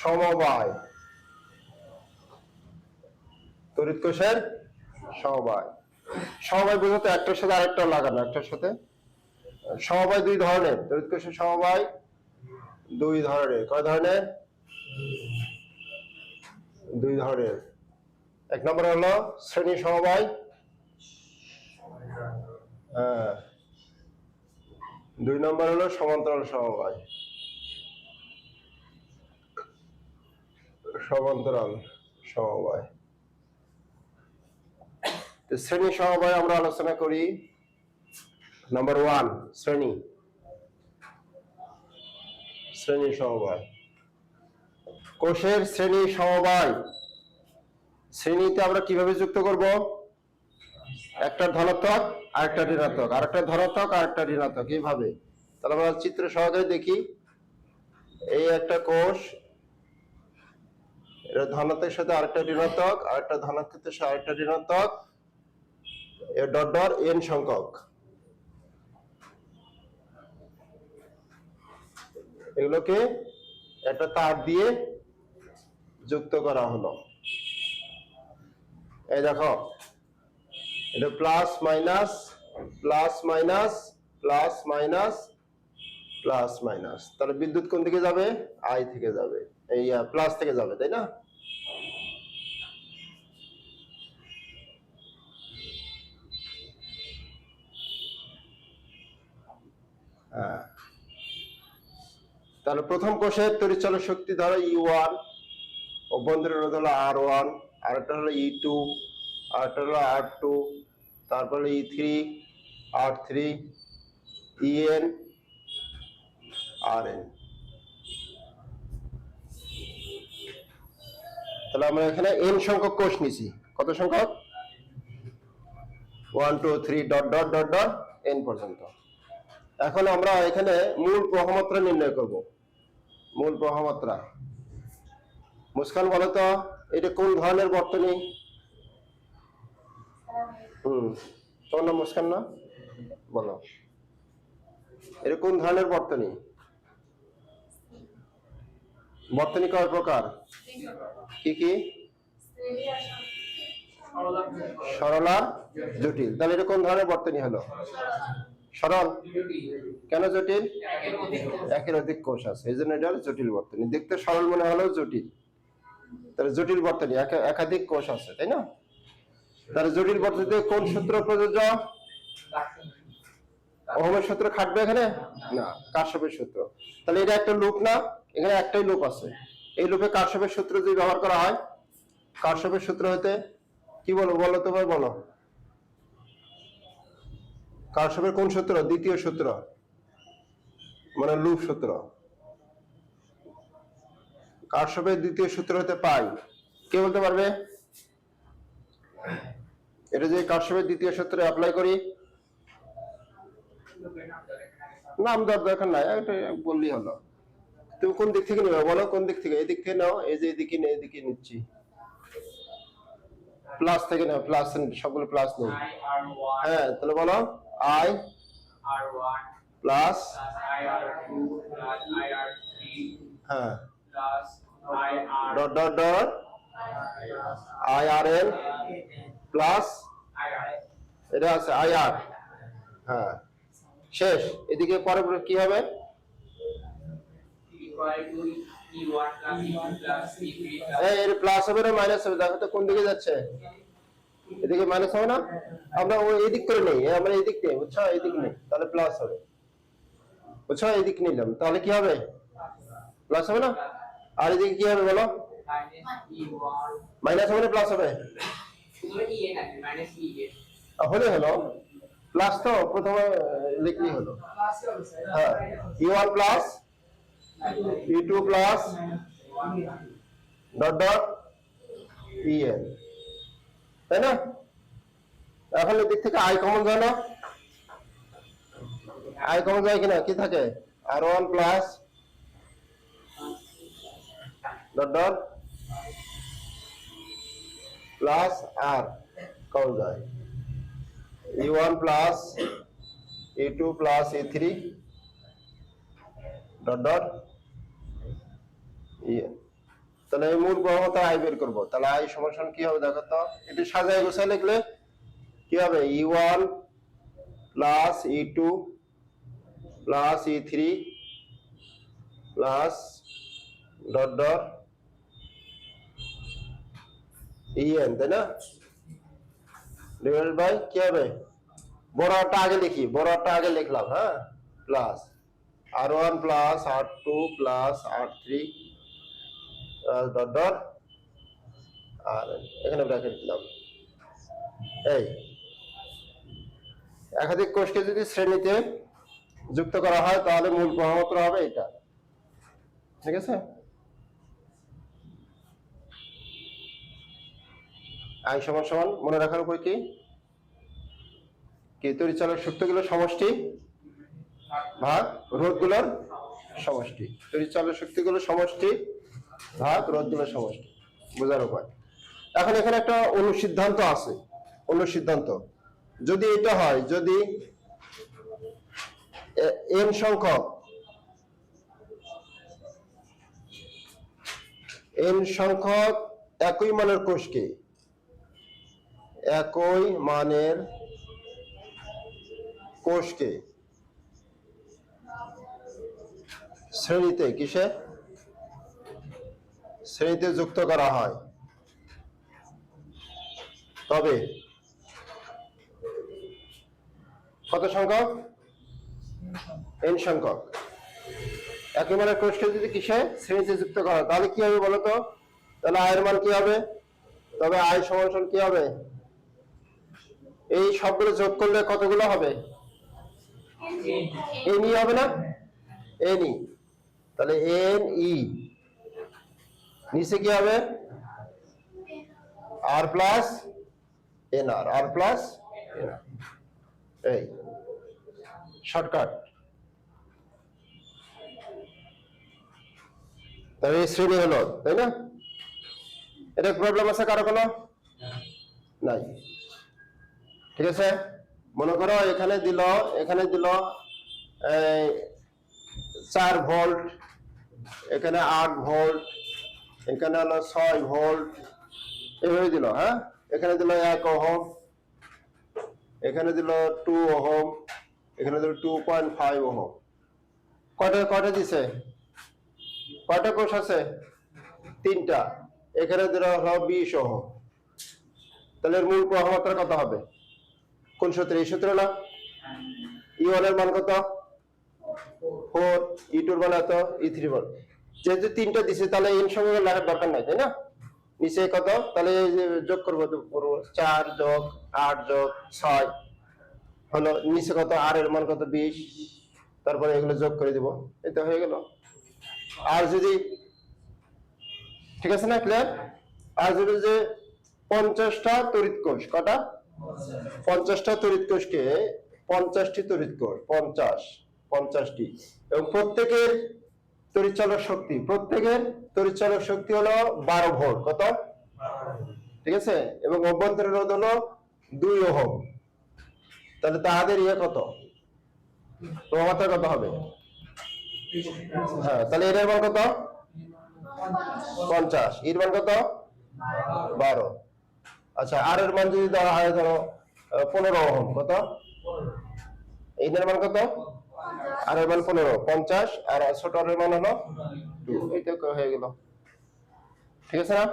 সমবায়। তড়িৎ কোষের সমবায়। সমবায় বোঝাতে একটার সাথে আরেকটা লাগানো, একটার সাথে। সমবায় দুই ধরনের, তড়িৎ কোষের সমবায় দুই ধরনের, কয় ধরনের? দুই ধরনের। এক নম্বর হলো শ্রেণি সমবায়। হ্যাঁ। দুই নম্বর হলো সমান্তরাল সমবায়। সমান্তরাল সমবায়। তো শ্রেণি সমবায় আমরা আলোচনা করি নাম্বার ওয়ান শ্রেণি। শ্রেণি সমবায়। কোষের শ্রেণি সমবায়। শ্রেণীতে আমরা কীভাবে যুক্ত করব? একটা ধনাত্মক আর একটা ঋণাত্মক। আর একটা ধনাত্মক আর একটা ঋণাত্মক। এইভাবে। তাহলে আমরা চিত্র সহকারে দেখি। এই একটা কোষ এটা ধনাত্মকের সাথে আরেকটা ঋণাত্মক, আরেকটা ধনাত্মকের সাথে আরেকটা ঋণাত্মক। ডট ডট এন সংখ্যক। এগুলোকে একটা তার দিয়ে যুক্ত করা হলো। এই দেখো, এটা plus minus plus minus plus minus plus minus. তাহলে বিদ্যুৎ কোন দিকে যাবে? আই থেকে যাবে। এই প্লাস থেকে যাবে, তাই না হ্যাঁ। তাহলে প্রথম কোষের তরিচালক শক্তি ধরো ই ওয়ান অভ্যন্তরীণ রোধ হলো আর ওয়ান আরেকটা হলো ই টু আরেকটা হলো আর টু তারপরে E three R three E N R N তাহলে আমরা এখানে এন সংখ্যক কোষ নিছি। কত সংখ্যক? One two three dot dot dot dot N পর্যন্ত। এখন আমরা এখানে মূল প্রবাহমাত্রা নির্ণয় করব। মূল প্রবাহমাত্রা। মুস্কান, বলো তো, এটা কোন ধরনের বর্তনী? হুম, তোমার নাম মুস্কান না? বলো। এটা কোন ধরনের বর্তনী? বর্তনী কয় প্রকার? কি কি? সরলা জটিল। তাহলে এটা কোন ধরনের বর্তনী হলো? সরল। কেন জটিল? একের অধিক কোষ আছে, এই জন্য এটা জটিল বর্তনী দেখতে সরল মনে হলো জটিল। তাহলে জটিল বর্তনী একা- একাধিক কোষ আছে, তাই না? তাহলে জটিল বর্তনীতে কোন সূত্র প্রযোজ্য? ওহমের সূত্র খাটবে এখানে? না, কারশফের সূত্র। তাহলে এটা একটা লুপ না? এখানে একটাই লুপ আছে। এই লুপে কারশফের সূত্র যদি ব্যবহার করা হয়, কারশফের সূত্র হতে কি বলো? বলো তো ভাই, বলো। কারশফের কোন সূত্র? দ্বিতীয় সূত্র। মানে লুপ সূত্র। কারশফের দ্বিতীয় সূত্র হতে পাই। কে বলতে পারবে? এটা যে কারশফের দ্বিতীয় সূত্রে অ্যাপ্লাই করি। নাম দরকার নাই, এটা বললেই হলো। তুমি কোন দিক থেকে নেবে? বলো কোন দিক থেকে? এদিক থেকে নাও, এই যে এদিকে নেই এদিকে নিচ্ছি। প্লাস থেকে নাও প্লাস সবগুলো প্লাস নেই। হ্যাঁ তাহলে বলো আই প্লাস হ্যাঁ। Dot dot dot I R L plus এটা আছে আই আর হ্যাঁ শেষ। এদিকে পরে কি হবে? এর প্লাস হবে হবে। তো কোন দিকে যাচ্ছে? এদিকে হবে না? আমরা ওই এদিক করে নেই আমরা এদিক বুঝছ? এদিক নেই, তাহলে প্লাস হবে। বুঝছ? এদিক নিলাম, তাহলে কি হবে? প্লাস হবে না? আর এদিকে কি হবে বলো? মাইনাস হবে না প্লাস হবে? হলে হলো। প্লাস তো প্রথমে লিখলেই হলো। হ্যাঁ E one plus E two plus dot dot E N তাই না? এখন এদিক থেকে আই কমন যায় না? আই কমন যায় কিনা? কি থাকে? R one plus dot dot plus R common যায়। E one plus E two plus E three dot dot E N তাহলে এই মূল প্রবাহতা আই বের করব। তাহলে আই সমান কি হবে দেখো তো? এটি সাজায় গোছায় লিখলে কি হবে? E one plus E two plus E three plus dot dot E N তাই না? ডিভাইডেড বাই কি হবে? বড় হাতটা আগে লিখি বড় হাতটা আগে লিখলাম হ্যাঁ? Plus R one plus R two plus R three dot dot R এখানে ব্র্যাকেট দিলাম। এই। একাধিক কোষকে যদি শ্রেণীতে যুক্ত করা হয়, তাহলে মূল প্রমাণপত্র হবে এটা ঠিক আছে? আই সমান সমান মনে রাখার উপায় কি? কি তরিচালক শক্তিগুলোর সমষ্টি ভাগ রোধগুলোর সমষ্টি। তরিচালক শক্তিগুলোর সমষ্টি ভাগ রোধগুলোর সমষ্টি। বোঝার উপায়। এখন এখানে একটা অনুসিদ্ধান্ত আছে। অনুসিদ্ধান্ত। যদি এটা হয়, যদি এন সংখ্যক এন সংখ্যক একই মানের কোষকে একই মানের কোষকে শ্রেণীতে, কিসে? শ্রেণীতে যুক্ত করা হয়। তবে কত সংখ্যক? এন সংখ্যক। একই মানের কোষকে যদি কিসে? শ্রেণীতে যুক্ত করা হয়। তাহলে কি হবে বলতো? তাহলে আয়ের মান কি হবে? তবে আয় সমান কি হবে? এই সবগুলো যোগ করলে কতগুলো হবে? এন ই হবে না? এন ই তাহলে এন ই নিচে কি হবে? R plus N R plus N এই। শর্টকাট এই শ্রেণি হলো, তাই না? এটা প্রবলেম আছে কারও কোনো? নাই। ঠিক আছে? মনে করো এখানে দিল এখানে দিল চার ভোল্ট এখানে আট ভোল্ট এখানে হলো ছয় ভোল্ট। এভাবে দিল হ্যাঁ? এখানে দিল এক ওহম, এখানে দিল টু ওহম, এখানে দিল টু পয়েন্ট ফাইভ ওহম। কয়টা কটা দিছে? কয়টা কোষ আছে? তিনটা। এখানে দিল হলো বিশ ওহম। তাহলে মূল প্রভাবমাত্রা কত হবে? কোন সূত্র? এই সূত্র না? ই ওয়ানের মান কত? ফোর ই টুর মান এত? ই থ্রি মান। যেহেতু তিনটা দিছে, তাহলে এন সঙ্গে লেখার দরকার নাই, তাই না? নিচে কত? তাহলে যোগ করব করব চার যোগ, আট যোগ, ছয়। হলো নিচে কত? আর এর মান কত? বিশ। তারপরে এগুলো যোগ করে দিব। তো হয়ে গেল। আর যদি, ঠিক আছে না ক্লিয়ার আর যদি যে পঞ্চাশটা তড়িৎ কোষ, কটা? পঞ্চাশটা তড়িৎ কোষকে পঞ্চাশটি তড়িৎ কোষ, পঞ্চাশ, পঞ্চাশটি। এবং প্রত্যেকের তড়িৎচালক শক্তি। প্রত্যেকের তড়িৎচালক শক্তি হলো বারো ভোল্ট কত? ঠিক আছে? এবং অভ্যন্তরের রোধ হলো দুই ওহম। তাহলে তাহাদের ইয়ে কত? প্রমাত্রা কত হবে? হ্যাঁ তাহলে এর মান কত? পঞ্চাশ। এর মান কত? বারো। আচ্ছা আর এর মান যদি দেওয়া হয় ধরো পনেরো ওহম। কত? এই এর মান কত? আর এর মান পনেরো পঞ্চাশ আর ছোট এর মান হলো। এই হয়ে গেল। ঠিক আছে না?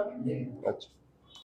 আচ্ছা।